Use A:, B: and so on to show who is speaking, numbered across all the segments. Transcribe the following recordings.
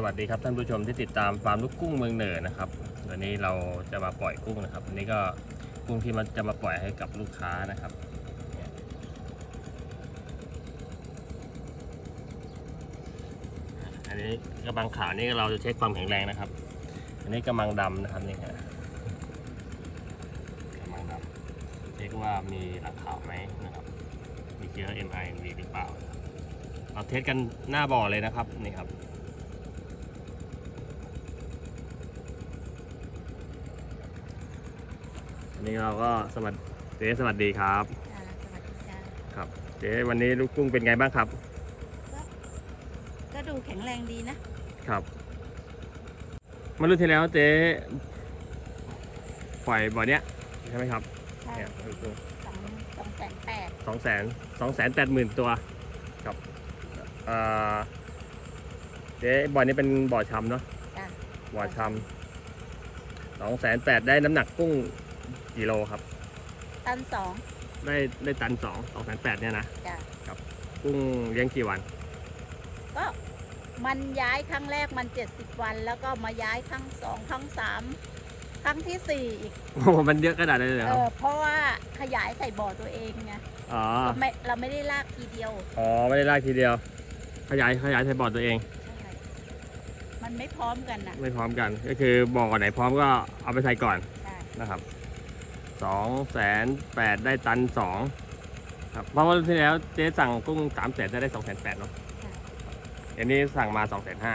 A: สวัสดีครับท่านผู้ชมที่ติดตามฟาร์มลูกกุ้งเมืองเหนือนะครับวันนี้เราจะมาปล่อยกุ้งนะครับวันนี้ก็กุ้งที่มันจะมาปล่อยให้กับลูกค้านะครับ อันนี้กระบังขาวนี่เราจะเช็คความแข็งแรงนะครับ อันนี้กระมังดำนะครับนี่ฮะกระมังดำเช็คว่ามีหลักขาวไหมนะครับ มีเชื้อ MI มีหรือเปล่า เราเทสกันหน้าบ่อเลยนะครับนี่ครับ อันนี้เราก็สวัสดีเจ๊สวัสดีครับ
B: ค่ะสวัสดีจ้า
A: ครับ เจ๊วันนี้ลูกกุ้งเป็นไงบ้างครับ
B: ก็ดูแข็งแรงดีนะครับ
A: เมื่อรุ่นที่แล้วเจ๊ปล่อยบ่อเนี้ยใช่ไหมครับ
B: ใช่
A: เนี่ยลูกกุ้ง
B: สองสองแสนแปด
A: สองแสนสองแสนแปดหมื่นตัวครับเอ่อเจ๊บ่อนี้เป็นบ่อชำเนาะ
B: จ้า
A: บ่อชำสองแสนแปดได้น้ำหนักกุ้ง กิโลครับ
B: ตันสอง
A: ได้ได้ตันสองสองแสนแปดเนี่ยนะ
B: จ้า
A: กุ้งเลี้ยงกี่วัน
B: ก็มันย้ายครั้งแรกมันเจ็ดสิบวัน แล้วก็มาย้ายครั้งสองครั้งสามครั้งที่สี่อีก
A: โอ้โหมันเยอะขนาดนั้นเลยเหรอ
B: เอ
A: ครับ
B: อเพราะว่าขยายใส่บ่อตัวเองไง
A: อ๋อ
B: เราไม่เราไม่ได้ลากทีเดียว
A: อ๋อไม่ได้ลากทีเดียว ขยายขยายใส่บ่อตัวเอง
B: ใช่มันไม่พร้อมกันนะ
A: ไม่พร้อมกัน ก็คือบ่อไหนพร้อมก็เอาไปใส่ก่อน
B: ใช่
A: นะครับ สองแสนแปดได้ตันสองครับเพราะว่าที่แล้วเจ๊สั่งกุ้งสามแสนได้สองแสนแปดเนาะ
B: ใช่
A: อันนี้สั่งมาสองแสนห้า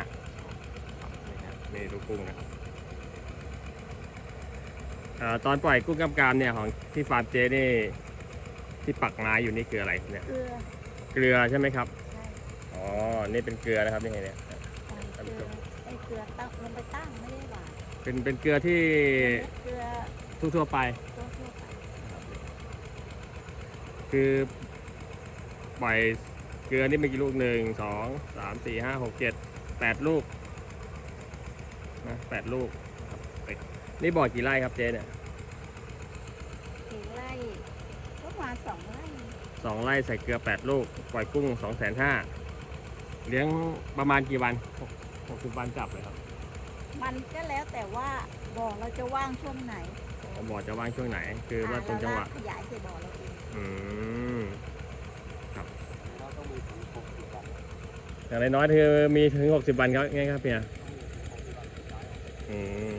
A: นี่ลูกกุ้งนะครับเอ่อตอนปล่อยกุ้งกำกามเนี่ยของที่ฟาร์มเจ๊นี่ที่ปักไม้อยู่นี่คืออะไรเนี่ย
B: เกลือ
A: เกลือใช่ไหมครับ
B: ใช่
A: อ๋อ นี่เป็นเกลือนะครับนี่ไงเนี่ย
B: ใช่เกลือไอ้เกลือตั้งลงไปตั้งไม่ได้หวาน
A: เป็นเป็นเกลือที่
B: เกลือ
A: ทั่วๆไป
B: ตัวทั่วไป
A: คือปล่อยเกลือนี่มีกี่ลูกหนึ่งสองสามสี่ห้าหกเจ็ดแปดลูกนะแปดลูกครับไปนี่บ่อกี่ไร่ครับเจ๊เนี่ย
B: สี่ไร่ก็ประมาณสองไร่
A: สองไร่ใส่เกลือแปดลูก ปล่อยกุ้งสองแสนห้าเลี้ยงประมาณกี่วันหกหกสิบวันจับเลยครับ
B: มันก็แล้วแต่ว่าบ่อเราจะว่างช่วงไหน
A: อ๋อบ่อจะว่างช่วงไหน คือว่าตรงจังหวะ
B: เราลากขยายใส่บ่อเราเอง
A: อืมอย่างน้อยๆคือมีถึงหกสิบวันครับไงครับเพียอืม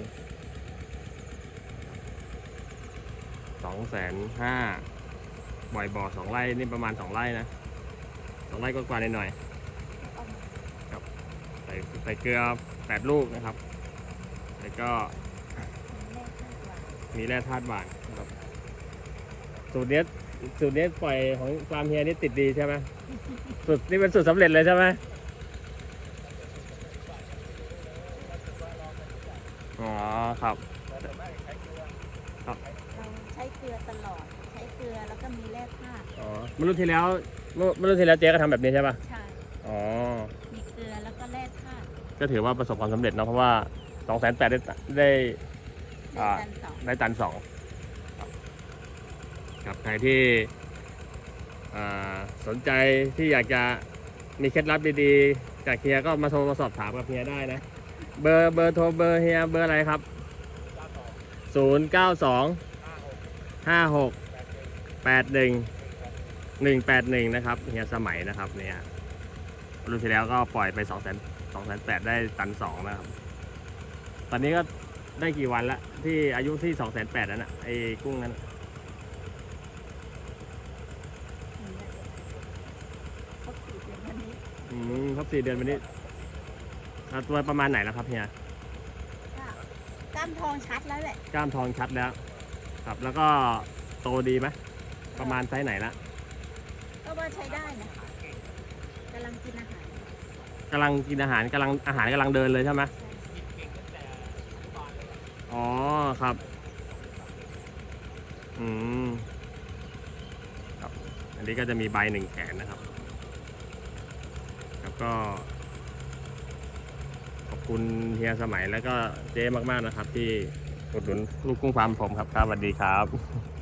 A: สองแสนห้าบ่อยบ่อสองไร่นี่ประมาณสองไร่นะสองไร่กว่าๆหน่อย
B: เอามา
A: ๆใส่ใส่เกลือแปดลูกนะครับแล้วก็
B: แม่ข้างหลัง
A: มีแร่ธาตุหวานนะครับสูตรเนี้ย สูตรเนี้ยปล่อยของฟาร์มเฮียนี่ติดดีใช่ไหมสูตรนี่เป็นสูตรสำเร็จเลยใช่ไหมอ๋อครับ
B: เราใช้เกลือตลอด ใช้เกลือแล้วก็มีแร่ธาตุ
A: อ๋อเมื่อรุ่นที่แล้วเมื่อเมื่อรุ่นที่แล้วเจ๊ก็ทำแบบนี้ใช่ป่ะ
B: ใช่
A: อ๋อ
B: มีเกลือแล้วก็แร่ธาตุ
A: ก็ถือว่าประสบความสำเร็จเนอะเพราะว่าสองแสนแปดได้ได้
B: ใน
A: อ่า
B: การสอง
A: ได้ตันสองครับ ครับใครที่สนใจที่อยากจะมีเคล็ดลับดีๆ จากเฮียก็มาโทรมาสอบถามกับเฮียได้นะ เบอร์เบอร์โทรเบอร์เฮียเบอร์อะไรครับ 0 9 2 5 6 8 1 1 8 1 นะครับเฮียสมัยนะครับเนี่ยรุ่นที่แล้วก็ปล่อยไป2 0 0 0 2 8 0 0ได้ตัน2นะครับ ตอนนี้ก็ได้กี่วันละที่อายุที่2 8 0 0 0นั่นนะไอ้กุ้งนั้นน่ะ
B: ครบสี่เดือนวันนี้
A: อื มครบสี่เดือนวันนี้เอาตัวประมาณไหนแล้วครับเฮีย
B: ก็กล้ามทองชัดแล้วแหละ
A: กล้ามทองชัดแล้ว ครับ แล้วก็โตดีไหมประมาณไซส์ไหนละ
B: ก็ว่าใช้ได้นะกำลังกินอาหาร
A: กำลังกินอาหารกำลังอาหารกำลังเดินเลยใช่ไหมอ๋อครับ อืมครับ อันนี้ก็จะมีใบหนึ่งแขนนะครับ แล้วก็ ขอบคุณเฮียสมัยแล้วก็เจ๊มากๆนะครับ ที่อุดหนุนลูกกุ้งฟาร์มผมครับครับสวัสดีครับ